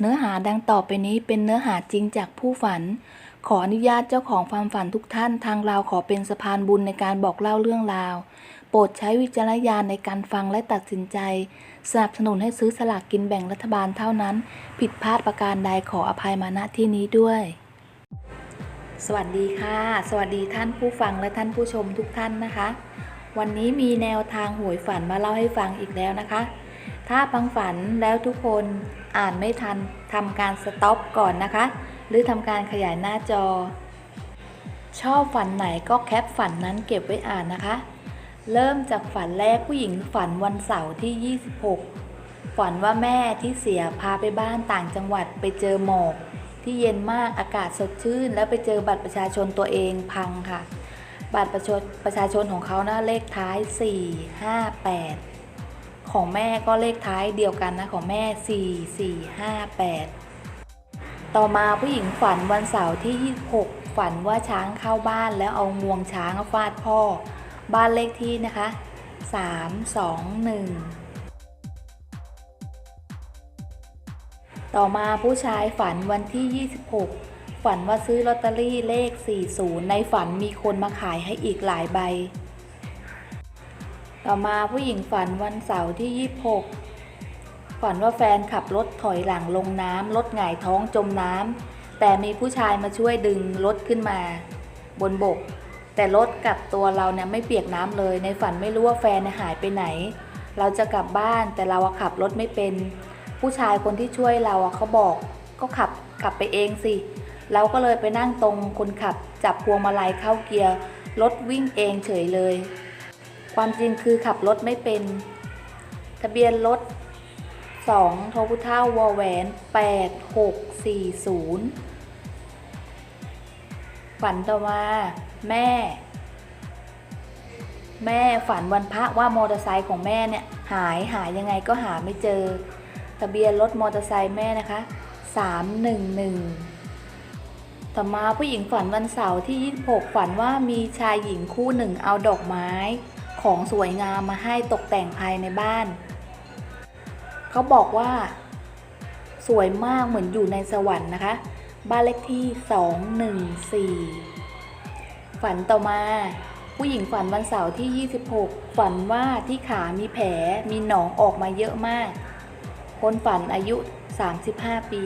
เนื้อหาดังต่อไปนี้เป็นเนื้อหาจริงจากผู้ฝัน ขออนุญาตเจ้าของความฝันทุกท่านทางเราขอเป็นสะพานบุญในการบอกเล่าเรื่องราว โปรดใช้วิจารณญาณในการฟังและตัดสินใจ สนับสนุนให้ซื้อสลากกินแบ่งรัฐบาลเท่านั้น ผิดพลาดประการใดขออภัยมาณที่นี้ด้วย สวัสดีค่ะ สวัสดีท่านผู้ฟังและท่านผู้ชมทุกท่านนะคะ วันนี้มีแนวทางหวยฝันมาเล่าให้ฟังอีกแล้วนะคะ ถ้าฟังฝันแล้วทุกคนอ่านไม่ทันทำการสต็อปก่อนนะคะ หรือทำการขยายหน้าจอ ชอบฝันไหนก็แคปฝันนั้นเก็บไว้อ่านนะคะ เริ่มจากฝันแรกผู้หญิงฝันวันเสาร์ที่ 26 ฝันว่าแม่ที่เสียพาไปบ้านต่างจังหวัดไปเจอหมอก ที่เย็นมากอากาศสดชื่น แล้วไปเจอบัตรประชาชนตัวเองพังค่ะ บัตรประชาประชาชนของเขานะเลขท้าย 4 5 8 ของแม่ก็เลขท้ายเดียวกันนะ ของแม่ 4 4 5 8 ต่อมาผู้หญิงฝันวันเสาร์ที่ 26 ฝันว่าช้างเข้าบ้านแล้วเอางวงช้างฟาดพ่อ บ้านเลขที่นะคะ 3 2 1ต่อมาผู้ชายฝันวันที่ 26 ฝันว่าซื้อลอตเตอรี่เลข 40 ในฝันมีคนมาขายให้อีกหลายใบ ต่อมาผู้หญิงฝันวันเสาร์ที่ 26 ฝันว่าแฟนขับรถถอยหลังลงน้ำรถหงายท้องจมน้ำแต่มีผู้ชายมาช่วยดึงรถขึ้นมา บนบก แต่รถกับตัวเราเนี่ยไม่เปียกน้ำเลย ในฝันไม่รู้ว่าแฟนเนี่ยหายไปไหน เราจะกลับบ้านแต่เราขับรถไม่เป็น ผู้ชายคนที่ช่วยเราเขาบอก ก็ขับกลับไปเองสิเราก็เลยไปนั่งตรงคนขับจับพวงมาลัยเข้าเกียร์รถวิ่งเองเฉยเลย ความจริงคือขับรถไม่เป็น ทะเบียนรถ 2ทพุท่าวอแหวน 8640 ฝันต่อมา แม่ แม่ฝันวันพระว่ามอเตอร์ไซค์ของแม่เนี่ย หายหายยังไงก็หาไม่เจอ ทะเบียนรถมอเตอร์ไซค์แม่นะคะ 311ต่อมาผู้หญิงฝันวันเสาร์ที่ 26 ฝันว่ามีชายหญิงคู่หนึ่งเอาดอกไม้ ของสวยงามมาให้ตกแต่งภายในบ้าน เขาบอกว่า สวยมากเหมือนอยู่ในสวรรค์นะคะ บ้านเลขที่ 214 ฝันต่อมา ผู้หญิงฝันวันเสาร์ที่ 26 ฝันว่าที่ขามีแผลมีหนองออกมาเยอะมาก คนฝันอายุ 35 ปี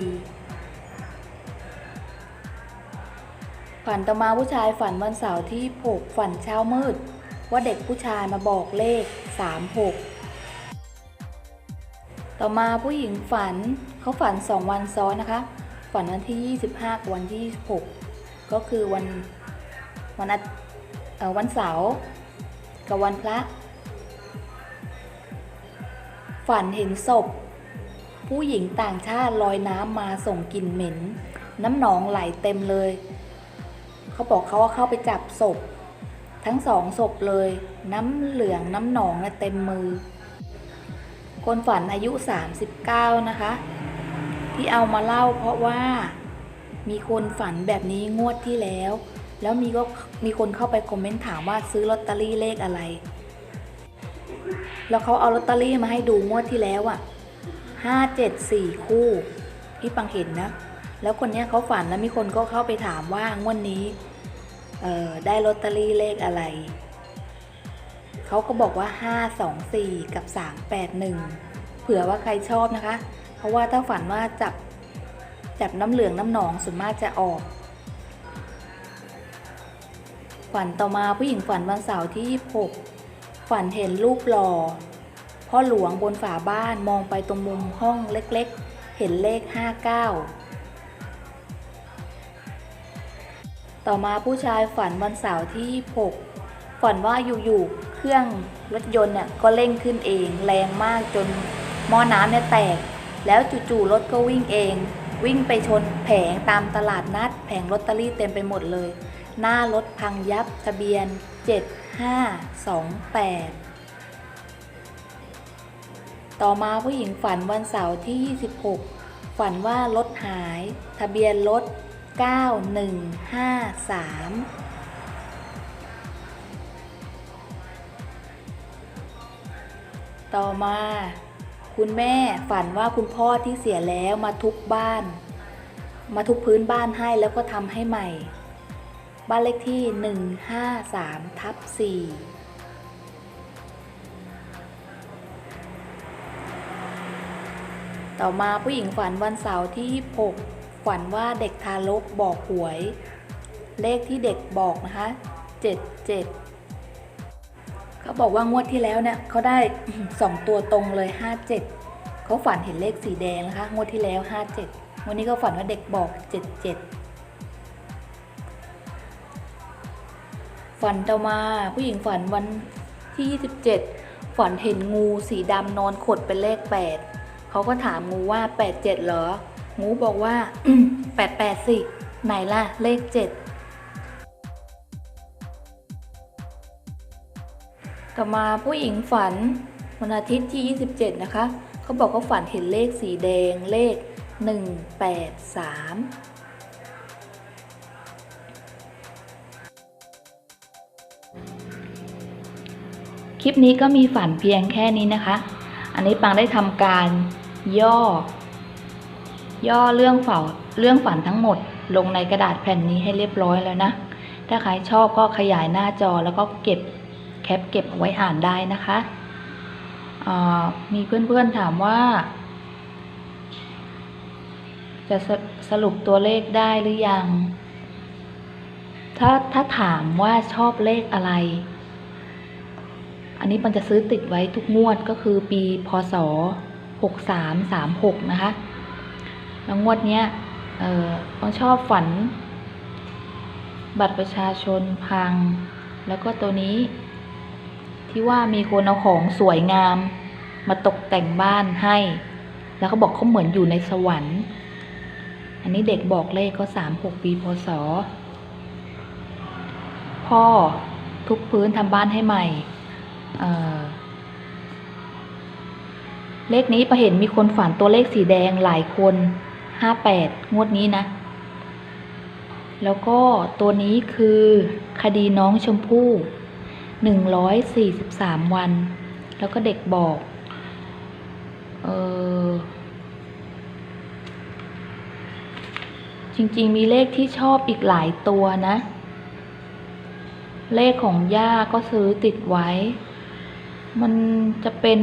ฝันต่อมาผู้ชายฝันวันเสาร์ที่ 6 ฝันเช้ามืด ว่าเด็กผู้ชายมาบอกเลข 36 ต่อมาผู้หญิงฝันเขาฝัน 2 วันซ้อนนะคะ ฝันวันที่ 25 กับวันที่ 26 ก็คือวันวันอาเอ่อวันเสาร์กับวันพระ ฝันเห็นศพ ผู้หญิงต่างชาติลอยน้ำมาส่งกลิ่นเหม็น น้ำหนองไหลเต็มเลย เขาบอกเขาว่าเข้าไปจับศพ ทั้งสองศพเลย น้ำเหลืองน้ำหนองเต็มมือ คนฝันอายุ 39 นะคะ ที่เอามาเล่าเพราะว่ามีคนฝันแบบนี้งวดที่แล้ว แล้วมีก็มีคนเข้าไปคอมเมนต์ถามว่าซื้อลอตเตอรี่เลขอะไร แล้วเขาเอาลอตเตอรี่มาให้ดูงวดที่แล้วอะ่ะห้าเจ็ดสี่คู่ที่ปังเห็นนะ แล้วคนเนี้ยเขาฝันแล้วมีคนก็เข้าไปถามว่างวดนี้ เออได้ลอตเตอรี่เลขอะไร เขาก็บอกว่า 5 2 4 กับ 3 8 1 เผื่อว่าใครชอบนะคะ เพราะว่าถ้าฝันว่าจับจับน้ำเหลืองน้ำหนองส่วนมากจะออก ฝันต่อมาผู้หญิงฝันวันเสาร์ที่ 26 ฝันเห็นรูปหล่อพ่อหลวงบนฝาบ้านมองไปตรงมุมห้องเล็กๆ เห็นเลข 59 ต่อมาผู้ชายฝันวันเสาร์ที่ 6 ฝันว่าอยู่ๆเครื่องรถยนต์เนี่ยก็เร่งขึ้นเองแรงมากจนหม้อน้ำเนี่ยแตก แล้วจู่ๆรถก็วิ่งเอง วิ่งไปชนแผงตามตลาดนัด แผงลอตเตอรี่เต็มไปหมดเลย หน้ารถพังยับทะเบียน 7528 ต่อมาผู้หญิงฝันวันเสาร์ที่ 26 ฝันว่ารถหาย ทะเบียนรถ 9153ต่อมา คุณแม่ฝันว่าคุณพ่อที่เสียแล้วมาทุบบ้าน มาทุบพื้นบ้านให้แล้วก็ทำให้ใหม่ บ้านเลขที่ 153ทับ4ต่อมาผู้หญิงฝันวันเสาร์ที่ 26 ฝันว่าเด็กทารกบอกหวย เลขที่เด็กบอกนะคะ77เขาบอกว่างวดที่แล้วเนี่ยเขาได้สองตัวตรงเลย57เขาฝันเห็นเลขสีแดงนะคะงวดที่แล้ว57วันนี้ก็ฝันว่าเด็กบอก77ฝันต่อมาผู้หญิงฝันวันที่ 27 ฝันเห็นงูสีดำนอนขดเป็นเลข 8 เขาก็ถามงูว่า 87 เหรอ งูบอกว่า88สิไหนล่ะ เลข7ต่อมาผู้หญิงฝันวันอาทิตย์ที่ 27 นะคะ เขาบอกเขาฝันเห็นเลขสีแดงเลข 183คลิปนี้ก็มีฝันเพียงแค่นี้นะคะ อันนี้ปังได้ทำการย่อ ย่อเรื่องฝันเรื่องฝันทั้งหมด ลงในกระดาษแผ่นนี้ให้เรียบร้อยแล้วนะ ถ้าใครชอบก็ขยายหน้าจอแล้วก็เก็บแคปเก็บเอาไว้อ่านได้นะคะมีเพื่อนๆถามว่า จะสสรุปตัวเลขได้หรือยัง ถ้าถ้าถามว่าชอบเลขอะไร อันนี้มันจะซื้อติดไว้ทุกงวดก็คือปีพศ 6336 นะคะ แล้วงวดเนี้ยเออต้องชอบฝัน บัตรประชาชนพัง แล้วก็ตัวนี้ ที่ว่ามีคนเอาของสวยงาม มาตกแต่งบ้านให้ แล้วเขาบอกเขาเหมือนอยู่ในสวรรค์ อันนี้เด็กบอกเลขก็สามหกปีพศพ่อทุบพื้นทำบ้านให้ใหม่เออเลขนี้ประเห็นมีคนฝันตัวเลขสีแดงหลายคน ห้าแปดงวดนี้นะ แล้วก็ตัวนี้คือคดีน้องชมพู่หนึ่งร้อยสี่สิบสามวัน แล้วก็เด็กบอกเออจริงๆมีเลขที่ชอบอีกหลายตัวนะ เลขของย่าก็ซื้อติดไว้ มันจะเป็น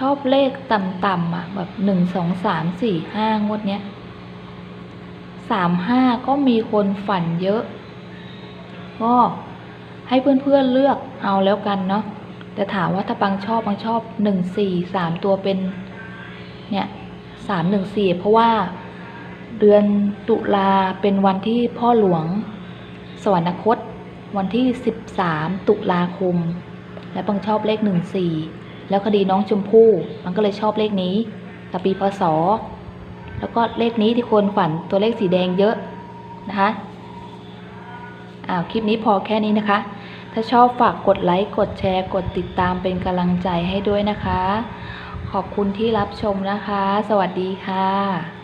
ชอบเลขต่ำๆอะ แบบหนึ่งสองสามสี่ห้างวดเนี้ยสามห้าก็มีคนฝันเยอะ ก็ให้เพื่อนๆเลือกเอาแล้วกันเนาะแต่ถามว่าถ้าบางชอบบางชอบหนึ่งสี่สามตัวเป็น เนี่ยสามหนึ่งสี่เพราะว่าเดือนตุลาเป็นวันที่พ่อหลวง สวรรคต วันที่13ตุลาคม และปังชอบเลข14 แล้วคดีน้องชมพู่มันก็เลยชอบเลขนี้แต่ปีพศ แล้วก็เลขนี้ที่คนฝันตัวเลขสีแดงเยอะนะคะอ้าวคลิปนี้พอแค่นี้นะคะ ถ้าชอบฝากกดไลค์ กดแชร์ กดติดตามเป็นกำลังใจให้ด้วยนะคะ ขอบคุณที่รับชมนะคะ สวัสดีค่ะ